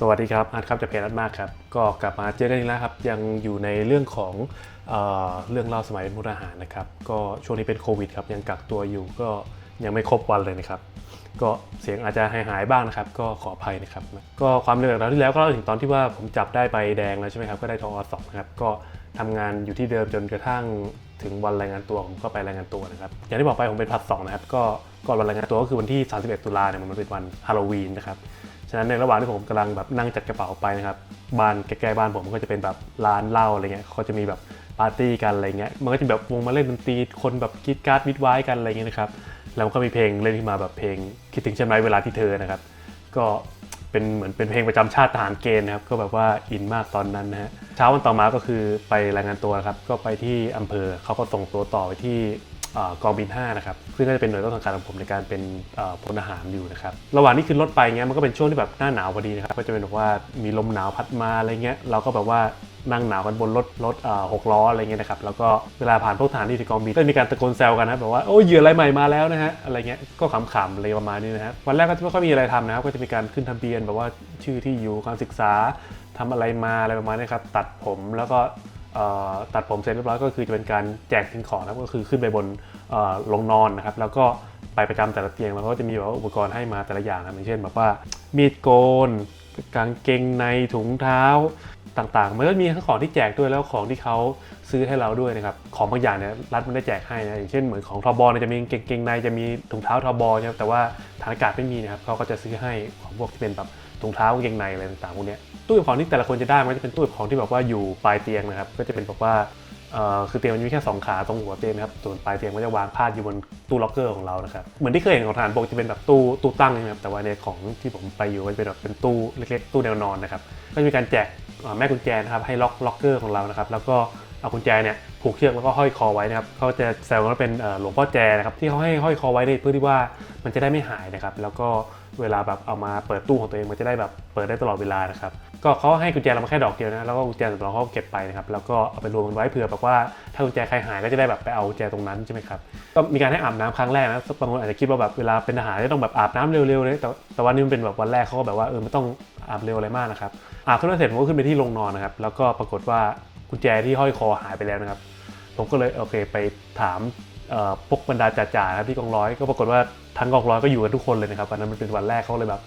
สวัสดีครับอาร์ตครับจากเพจอาร์ตมากครับก็กลับมาเจอกันอีกแล้วครับยังอยู่ในเรื่องของเออเรื่องเล่าสมัยเป็นมุทหารนะครับก็ช่วงนี้เป็นโควิดครับยังกักตัวอยู่ก็ยังไม่ครบวันเลยนะครับก็เสียงอาจจะหายหายๆบ้างนะครับก็ขออภัยนะครับก็ความเรื่องราวที่แล้วก็เล่าถึงตอนที่ว่าผมจับได้ใบแดงแล้วใช่ไหมครับก็ได้ทอสองนะครับก็ทำงานอยู่ที่เดิมจนกระทั่งถึงวันรายงานตัวผมก็ไปรายงานตัวนะครับอย่างที่บอกไปผมเป็นพัดสองนะครับก็ก่อนวันรายงานตัวก็คือวันที่ 31 ตุลาเนี่ยมันเป็นวันฮาโลวีนนะครับ ฉะนั้นในระหว่างที่ผมกำลังแบบนั่งจัดกระเป๋าไปนะครับบ้านใกล้ๆบ้านผมมันก็จะเป็นแบบร้านเหล้าอะไรเงี้ยเขาจะมีแบบปาร์ตี้กันอะไรเงี้ยมันก็จะแบบวงมาเล่นดนตรีคนแบบกรีดการ์ดวิดไว้กันอะไรเงี้ยนะครับแล้วมันก็มีเพลงเล่นขึ้นมาแบบเพลงคิดถึงฉันไหมเวลาที่เธอนะครับ ก็เป็นเหมือนเป็นเพลงประจำชาติทหารเกณฑ์นะครับก็แบบว่าอินมากตอนนั้นนะฮะเช้าวันต่อมาก็คือไปรายงานตัวครับก็ไปที่อำเภอเขาก็ส่งตัวต่อไปที่ กองบิน5นะครับซึ่งก็จะเป็นหน่วยต้นสังกัดของผมในการเป็นพลทหารอยู่นะครับระหว่างที่ขึ้นรถไปเงี้ยมันก็เป็นช่วงที่แบบหน้าหนาวพอดีนะครับก็จะเป็นแบบว่ามีลมหนาวพัดมาอะไรเงี้ยเราก็แบบว่านั่งหนาวกันบนรถรถหกล้ออะไรเงี้ยนะครับแล้วก็เวลาผ่านพวกทหารที่ที่กองบินก็มีการตะโกนแซวกันนะแบบว่าโอ้ยเหยื่ออะไรใหม่มาแล้วนะฮะอะไรเงี้ยก็ขำๆอะไรประมาณนี้นะฮะวันแรกก็จะไม่ค่อยมีอะไรทำนะครับก็จะมีการขึ้นทะเบียนแบบว่าชื่อที่อยู่การศึกษาทำอะไรมาอะไรประมาณนี้ครับตัดผมแล้วก็ ตัดผมเสร็จเรียบร้อยก็คือจะเป็นการแจกสิ่งของนะครับก็คือขึ้นไปบนลงนอนนะครับแล้วก็ไปประจำแต่ละเตียงแล้วก็จะมีแบบอุปกรณ์ให้มาแต่ละอย่างนะอย่างเช่นแบบว่ามีดโกนกางเกงในถุงเท้าต่างๆ มันก็มีทั้งของที่แจกด้วยแล้วของที่เขาซื้อให้เราด้วยนะครับ ของบางอย่างเนี่ยรัฐมันได้แจกให้นะอย่างเช่นเหมือนของทอบเนี่ยจะมีกางเกงในจะมีถุงเท้าทบนะครับแต่ว่าฐานอากาศไม่มีนะครับเขาก็จะซื้อให้ของพวกที่เป็นแบบ ถุงเท้ากางเกงในอะไรต่างๆพวกนี้ตู้เก็บของที่แต่ละคนจะได้มันจะเป็นตู้เก็บของที่แบบว่าอยู่ปลายเตียงนะครับ ก็จะเป็นแบบว่าเอ่อคือเตียงมันมีแค่สองขาตรงหัวเตียงนะครับ ส่วนปลายเตียงมันจะวางพาดอยู่บนตู้ล็อกเกอร์ของเรานะครับ เหมือนที่เคยเห็นของทหารบกจะเป็นแบบตู้ตู้ตั้งนะครับ แต่ว่าในของที่ผมไปอยู่ก็จะเป็นแบบเป็นตู้เล็กๆ ตู้แนวนอนนะครับ ก็จะมีการแจกแม่กุญแจนะครับให้ล็อกล็อกเกอร์ของเรานะครับ แล้วก็ เอากุญแจเนี่ยผูกเชือกแล้วก็ห้อยคอไว้นะครับเขาจะแซวกันว่าเป็นหลวงพ่อแจนะครับที่เขาให้ห้อยคอไว้เนี่ยเพื่อที่ว่ามันจะได้ไม่หายนะครับ แล้วก็เวลาแบบเอามาเปิดตู้ของตัวเองมันจะได้แบบเปิดได้ตลอดเวลานะครับก็เขาให้กุญแจเรามาแค่ดอกเดียวนะแล้วก็กุญแจสำรองเขาก็เก็บไปนะครับแล้วก็เอาไปรวมกันไว้เผื่อแบบว่าถ้ากุญแจใครหายก็จะได้แบบไปเอากุญแจตรงนั้นใช่ไหมครับก็มีการให้อาบน้ำครั้งแรกนะบางคนอาจจะคิดว่าแบบเวลาเป็นทหารจะต้องแบบอาบน้ำเร็วๆเลยแต่แต่วันนี้มันเป็นแบบวันแรกเขาก็แบบว่าเออไม่ต้องอาบเร็วอะไรมากนะครับอาบทุกนั้นเสร็จผมก็ขึ้นไปที่โรงนอนนะครับแล้วก็ปรากฏว่า กุญแจที่ห้อยคอหายไปแล้วนะครับ ผมก็เลยโอเคไปถามพวกบรรดาจ่าๆนะครับที่กองร้อยก็ปรากฏว่าทั้งกองร้อยก็อยู่กันทุกคนเลยนะครับวันนั้นมันเป็นวันแรกเขาเลยแบบ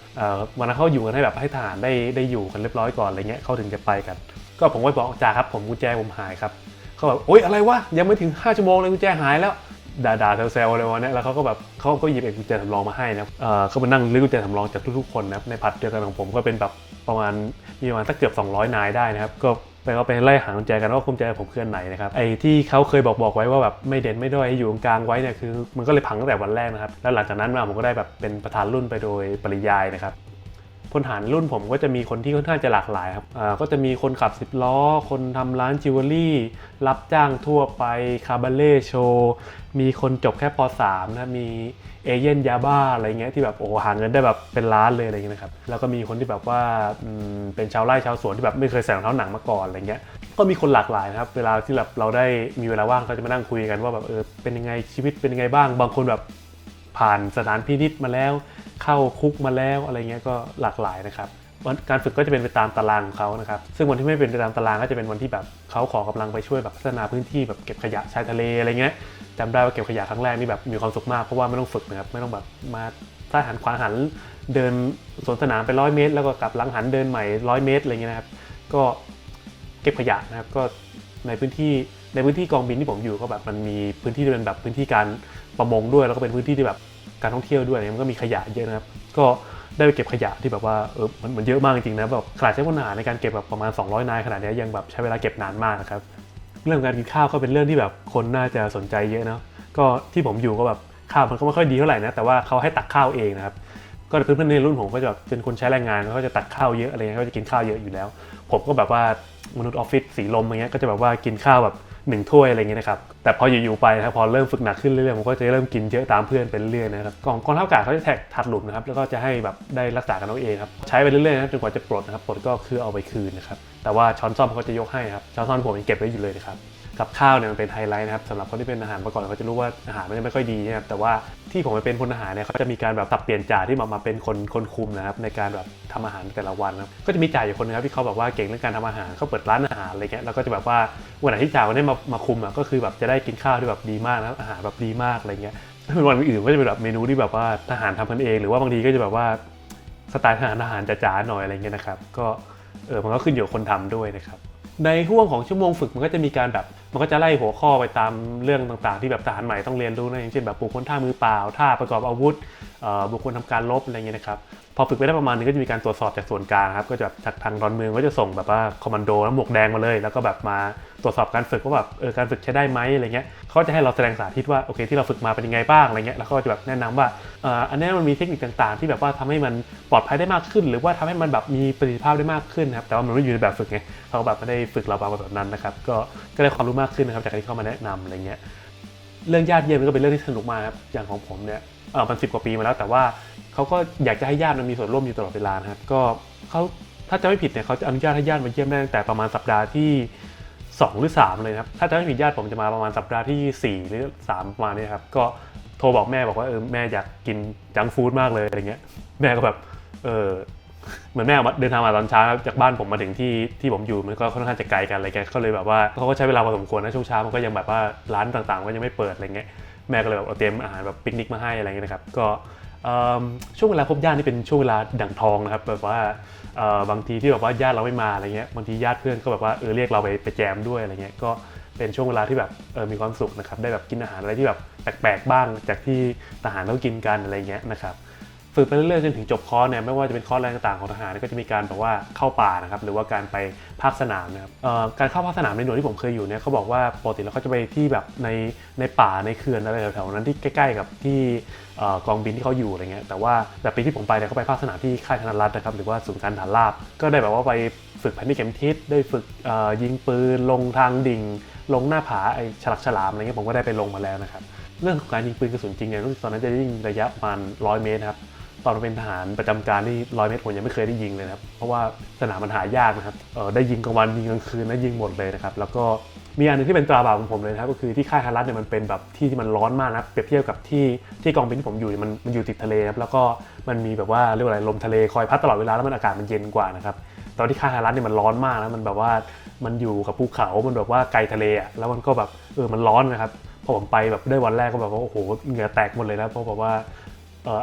วันนั้นเขาอยู่กันให้แบบให้ทหารได้ได้อยู่กันเรียบร้อยก่อนอะไรเงี้ยเขาถึงจะไปกัน ก็ผมก็บอกจ่าครับผมกุญแจผมหายครับเขาแบบโอ๊ยอะไรวะยังไม่ถึง5ชั่วโมงเลยกุญแจหายแล้วด่าๆแซวๆอะไรวันนี้ยแล้วเขาก็แบบเขาก็หยิบเอกกุญแจสำรองมาให้นะครับเขามานั่งรื้อกุญแจสำรองจากทุกๆคนนะในผัดเดียวกันของผมก็เป็นแบบประมาณมีประมาณสักเกือบ 200 นายได้นะครับก็ ไปก็ไปไล่หากุญแจกันว่ากุญแจผมคืออันไหนนะครับไอ้ที่เขาเคยบอกบอกไว้ว่าแบบไม่เด่นไม่ด้อยอยู่ตรงกลางไว้เนี่ยคือมันก็เลยพังตั้งแต่วันแรกนะครับแล้วหลังจากนั้นมาผมก็ได้แบบเป็นประธานรุ่นไปโดยปริยายนะครับ พลฐานรุ่นผมก็จะมีคนที่ค่อนข้างจะหลากหลายครับอ่าก็จะมีคนขับ 10 ล้อ คนทำร้านจิวเวลรี่ รับจ้างทั่วไป คาบาเล่โชว์ มีคนจบแค่ป .3 นะ มีเอเย่นยาบ้าอะไรเงี้ยที่แบบโอ้หาเงินได้แบบเป็นล้านเลยอะไรเงี้ยนะครับ แล้วก็มีคนที่แบบว่าอืมเป็นชาวไร่ชาวสวนที่แบบไม่เคยใส่รองเท้าหนังมาก่อนอะไรเงี้ย ก็มีคนหลากหลายนะครับ เวลาที่แบบเราได้มีเวลาว่างก็จะมานั่งคุยกันว่าแบบเออเป็นยังไงชีวิตเป็นยังไงบ้าง บางคนแบบผ่านสถานพินิษมาแล้ว เข้าคุกมาแล้วอะไรเงี้ยก็หลากหลายนะครับการฝึกก็จะเป็นไปตามตารางของเขานะครับ ซึ่งวันที่ไม่เป็นไปตามตารางก็จะเป็นวันที่แบบเขาขอกำลังไปช่วยแบบพัฒนาพื้นที่แบบเก็บขยะชายทะเลอะไรเงี้ยจำได้ว่าเก็บขยะครั้งแรกนี่แบบมีความสุขมากเพราะว่าไม่ต้องฝึกนะครับไม่ต้องแบบมาถ้าหันขวาหันเดินสวนสนามไปร้อยเมตร แล้วก็กลับหลังหันเดินใหม่ร้อยเมตรอะไรเงี้ยนะครับ ก็เก็บขยะนะครับก็ในพื้นที่ในพื้นที่กองบินที่ผมอยู่ก็แบบมันมีพื้นที่ที่เป็นแบบพื้นที่การประมงด้วย แล้วก็เป็นพื้นที่ที่แบบ การท่องเที่ยวด้วยมันก็มีขยะเยอะนะครับ ก็ได้ไปเก็บขยะที่แบบว่าเออมันมันเยอะมากจริงๆนะแบบขนาดใช้คนหาในการเก็บแบบประมาณ 200 นายขนาดนี้ยังแบบใช้เวลาเก็บนานมากนะครับเรื่องการกินข้าวก็เป็นเรื่องที่แบบคนน่าจะสนใจเยอะเนาะก็ที่ผมอยู่ก็แบบข้าวมันก็ไม่ค่อยดีเท่าไหร่นะแต่ว่าเขาให้ตักข้าวเองนะครับก็เพื่อนๆในรุ่นผมก็จะแบบเป็นคนใช้แรงงานเขาก็จะตักข้าวเยอะอะไรเงี้ยเขาจะกินข้าวเยอะอยู่แล้ว ผมก็แบบว่ามนุษย์ออฟฟิศสีลมอย่างเงี้ยก็จะแบบว่ากินข้าวแบบ หนึ่งถ้วยอะไรเงี้ยนะครับแต่พออยู่ๆไปนะพอเริ่มฝึกหนักขึ้นเรื่อยๆผมก็จะเริ่มกินเยอะตามเพื่อนไปเรื่อยๆนะครับกองกองทัพอากาศเขาจะแท็กถัดหลุมนะครับแล้วก็จะให้แบบได้รักษากันเอาเองครับใช้ไปเรื่อยๆนะจนกว่าจะปลดนะครับปลดก็คือเอาไปคืนนะครับแต่ว่าช้อนซ่อมเขาจะยกให้ครับช้อนซ่อมผมยังเก็บไว้อยู่เลยนะครับ กับข้าวเนี่ยมันเป็นไฮไลท์นะครับสำหรับคนที่เป็นอาหารมาก่อนเขาจะรู้ว่าอาหารมันจะไม่ค่อยดีนะครับแต่ว่าที่ผมไปเป็นพลอาหารเนี่ยเขาจะมีการแบบสับเปลี่ยนจ่าที่มามาเป็นคนคนคุมนะครับในการแบบทำอาหารแต่ละวันนะครับก็จะมีจ่าอยู่คนนึงครับที่เขาแบบว่าเก่งเรื่องการทำอาหารเขาเปิดร้านอาหารอะไรเงี้ยแล้วก็จะแบบว่าวันไหนที่จ่าคนนี้มามาคุมอะก็คือแบบจะได้กินข้าวที่แบบดีมากนะอาหารแบบดีมากอะไรเงี้ยถ้าเป็นวันอื่นก็จะเป็นแบบเมนูที่แบบว่าทหารทำกันเอง หรือว่าบางทีก็จะแบบว่าสไตล์ทหารทหารจ๋าๆหน่อยอะไรเงี้ยนะครับก็เออมันก็ขึ้นอยู่กับคนทำด้วยนะครับในห่วงของชั่วโมงฝึกมันก็จะมีการแบบมันก็จะไล่หัวข้อไปตามเรื่องต่างๆ ที่แบบทหารใหม่ต้องเรียนรู้นะอย่างเช่นแบบบุคคลท่ามือเปล่าท่าประกอบอาวุธบุคคลทำการลบอะไรเงี้ยนะครับพอฝึกไปได้ประมาณนึงก็จะมีการตรวจสอบจากส่วนกลางครับก็จะแบบจากทางดอนเมืองก็จะส่งแบบว่าคอมมานโดแล้วหมวกแดงมาเลย แล้วก็แบบมาตรวจสอบการฝึกว่าแบบเออการฝึกใช้ได้ไหมอะไรเงี้ยเขาจะให้เราแสดงสาธิตว่าโอเคที่เราฝึกมาเป็นยังไงบ้างอะไรเงี้ยแล้วก็จะแบบแนะนำว่าเอออันนี้มันมีเทคนิคต่างๆ ที่แบบว่าทำให้มันปลอดภัยได้มากขึ้น หรือว่าทำให้มันแบบมีประสิทธิภาพได้มากขึ้นครับแต่ว่ามันไม่อยู่ในแบบฝึกไงเขาแบบไม่ได้ฝึกเรามาแบบนั้นนะครับก็ก็ได้ความรู้มากขึ้นนะครับจากการที่เข้ามาแนะนำอะไรเงี้ยเรื่องญาติเยี่ยมมันก็เป็นเรื่องที่สนุกมากครับอย่างของผมเนี่ยเออมันสิบกว่าปีมาแล้ว แต่ว่าเขาก็อยากจะให้ญาติมันมีส่วนร่วมอยู่ตลอดเวลานะครับก็เขาถ้าจะไม่ผิดเนี่ยเขาจะอนุญาตให้ญาติมาเยี่ยมได้ตั้งแต่ประมาณสัปดาห์ที่ 2 หรือ 3 เลยนะครับถ้าจะไม่ผิดญาติผมจะมาประมาณสัปดาห์ที่ 4 หรือ 3 ประมาณนี้ครับก็โทรบอกแม่บอกว่าเออแม่อยากกินจังฟู้ดมากเลยอะไรเงี้ยแม่ก็แบบเออ เหมือนแม่เดินทางมาตอนเช้าจากบ้านผมมาถึงที่ที่ผมอยู่มันก็ค่อนข้างจะไกลกันอะไรเงี้ยก็เลยแบบว่าเขาก็ใช้เวลาพอสมควรนะช่วงเช้ามันก็ยังแบบว่าร้านต่างๆ ก็ยังไม่เปิดอะไรเงี้ยแม่ก็เลยแบบเอาเตรียมอาหารแบบปิกนิกมาให้อะไรเงี้ยนะครับก็ช่วงเวลาพบญาตินี่เป็นช่วงเวลาดั่งทองนะครับแบบว่าบางทีที่แบบว่าญาติเราไม่มาอะไรเงี้ยบางทีญาติเพื่อนก็แบบว่าเออเรียกเราไปไปแจมด้วยอะไรเงี้ยก็เป็นช่วงเวลาที่แบบเออมีความสุขนะครับได้แบบกินอาหารอะไรที่แบบแปลกๆบ้างจากที่ทหารเขากินกันอะไรเงี้ยนะครับ ฝึกไปเรื่อยๆจนถึงจบคอร์สเนี่ยไม่ว่าจะเป็นคอร์สอะไรต่างๆของทหารก็จะมีการแบบว่าเข้าป่านะครับหรือว่าการไปภาคสนามนะครับการเข้าภาคสนามในหน่วยที่ผมเคยอยู่เนี่ยเขาบอกว่าปกติแล้วเขาจะไปที่แบบในในป่าในเขื่อนอะไรแถวๆนั้นที่ใกล้ ๆ กับที่กองบินที่เขาอยู่อะไรเงี้ยแต่ว่าแต่ปีที่ผมไปเนี่ยเขาไปภาคสนามที่ค่ายธนรัตน์นะครับหรือว่าศูนย์การฐานราบ ก็ได้แบบว่าไปฝึกพันธิเข็มทิศได้ฝึกยิงปืนลงทางดิ่ง ลงหน้าผาไอ้ฉลักฉลามอะไรเงี้ยผมก็ได้ไปลงมาแล้วนะครับเรื่องของการยิงปืนกระสุนจริงเนี่ยรู้สึกตอนนั้นจะยิงระยะประมาณ100 เมตรครับ ตอนเป็นทหารประจำการที่ร้อยเมตรผมยังไม่เคยได้ยิงเลยนะครับ เพราะว่าสนามมันหายากนะครับเออได้ยิงกลางวันยิงกลางคืนนะยิงหมดเลยนะครับ แล้วก็มีอันหนึงที่เป็นตราบาปของผมเลยนะครับก็คือที่ค่ายฮารัตเนี่ยมันเป็นแบบที่ที่มันร้อนมากนะเปรียบเทียบกับที่ที่กองบินที่ผมอยู่มันมันอยู่ติดทะเลครับแล้วก็มันมีแบบว่าเรียกว่าอะไรลมทะเลคอยพัดตลอดเวลาแล้วมันอากาศมันเย็นกว่านะครับตอนที่ค่ายฮารัตเนี่ยมันร้อนมากนะมันแบบว่ามันอยู่กับภูเขา มันแบบว่าไกลทะเลอะแล้วมันก็แบบเออมันร้อนนะครับพอผมไปแบบได้วันแรกก็แบบว่าโอ้โหเหงื่อแตกหมดเลยนะเพราะแบบว่า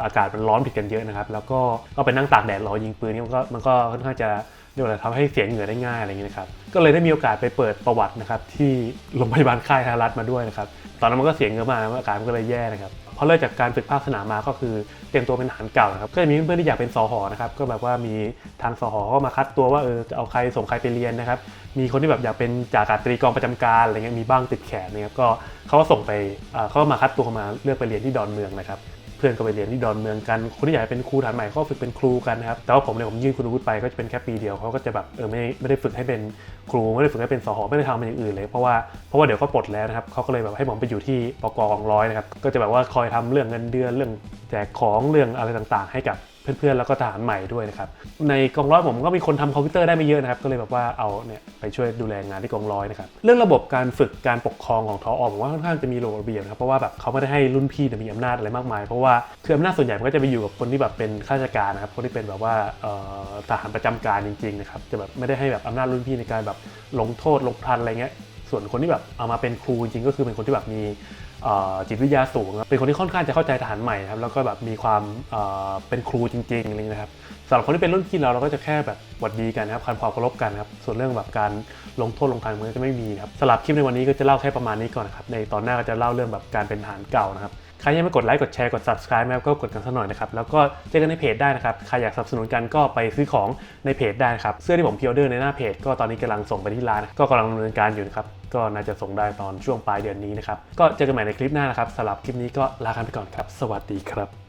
อากาศมันร้อนผิดกันเยอะนะครับ แล้วก็ก็ไปนั่งตากแดดรอยิงปืนนี่มันก็มันก็ค่อนข้างจะเรียกว่าทำให้เสียเหงื่อได้ง่ายอะไรอย่างนี้นะครับ ก็เลยได้มีโอกาสไปเปิดประวัตินะครับที่โรงพยาบาลค่ายทหารัฐมาด้วยนะครับ ตอนนั้นมันก็เสียเหงื่อมากนะอาการมันก็เลยแย่นะครับพอเลิกจากการฝึกภาคสนามมาก็คือเตรียมตัวเป็นทหารเก่านะครับ ก็จะมีเพื่อนที่อยากเป็นสหอนะครับ ก็แบบว่ามีทางสหอก็มาคัดตัวว่าเออจะเอาใครส่งใครไปเรียนนะครับ มีคนที่แบบอยากเป็นจ่าอากาศตรีกองประจำการอะไรเงี้ย มีบ้างติดแขนนะครับ ก็เขาก็ส่งไปเขาก็มาคัดตัวมาเลือกไปเรียนที่ดอนเมืองนะครับ เพื่อนก็ไปเรียนที่ดอนเมืองกัน คนที่อยากเป็นครูฐานใหม่ก็ฝึกเป็นครูกันนะครับ แต่ว่าผมเนี่ยผมยื่นคุณวุฒิไปก็จะเป็นแค่ปีเดียวเขาก็จะแบบเออไม่ไม่ได้ฝึกให้เป็นครูไม่ได้ฝึกให้เป็นสหไม่ได้ทำอย่างอื่นเลยเพราะว่าเพราะว่าเดี๋ยวก็ปลดแล้วนะครับเขาก็เลยแบบให้ผมไปอยู่ที่ปกองร้อยนะครับก็จะแบบว่าคอยทำเรื่องเงินเดือนเรื่องแจกของเรื่องอะไรต่างๆ ให้กับ เพื่อนๆแล้วก็ทหารใหม่ด้วยนะครับในกองร้อยผมก็มีคนทำคอมพิวเตอร์ได้ไม่เยอะนะครับก็เลยแบบว่าเอาเนี่ยไปช่วยดูแลงานที่กองร้อยนะครับเรื่องระบบการฝึกการปกครองของทออผมว่าค่อนข้างจะมีระบบระเบียบนะครับเพราะว่าแบบเขาไม่ได้ให้รุ่นพี่มีอำนาจอะไรมากมาย เพราะว่าคืออำนาจส่วนใหญ่มันก็จะไปอยู่กับคนที่แบบเป็นข้าราชการนะครับคนที่เป็นแบบว่าทหารประจำการจริงๆนะครับจะแบบไม่ได้ให้แบบอำนาจรุ่นพี่ในการแบบลงโทษลงทันอะไรเงี้ยส่วนคนที่แบบเอามาเป็นครูจริงๆก็คือเป็นคนที่แบบมี จิตวิทยาสูง เป็นคนที่ค่อนข้างจะเข้าใจทหารใหม่ครับแล้วก็แบบมีความเป็นครูจริงๆอะไรเงี้ยนะครับสำหรับคนที่เป็นรุ่นพี่เราเราก็จะแค่แบบหวัดดีกันนะครับคันความเคารพกันครับส่วนเรื่องแบบการลงโทษลงทันมันก็จะไม่มีครับสำหรับคลิปในวันนี้ก็จะเล่าแค่ประมาณนี้ก่อนครับในตอนหน้าก็จะเล่าเรื่องแบบการเป็นทหารเก่านะครับ ใครยังไม่กดไลค์กดแชร์กด subscribe นะครับก็กดกันสักหน่อยนะครับ แล้วก็เจอกันในเพจได้นะครับ ใครอยากสนับสนุนกันก็ไปซื้อของในเพจได้นะครับ เสื้อที่ผมพิออเดอร์ในหน้าเพจ ก็ตอนนี้กำลังส่งไปที่ร้าน ก็กำลังดำเนินการอยู่นะครับ ก็น่าจะส่งได้ตอนช่วงปลายเดือนนี้นะครับ ก็เจอกันใหม่ในคลิปหน้านะครับสำหรับคลิปนี้ก็ลากันไปก่อนครับ สวัสดีครับ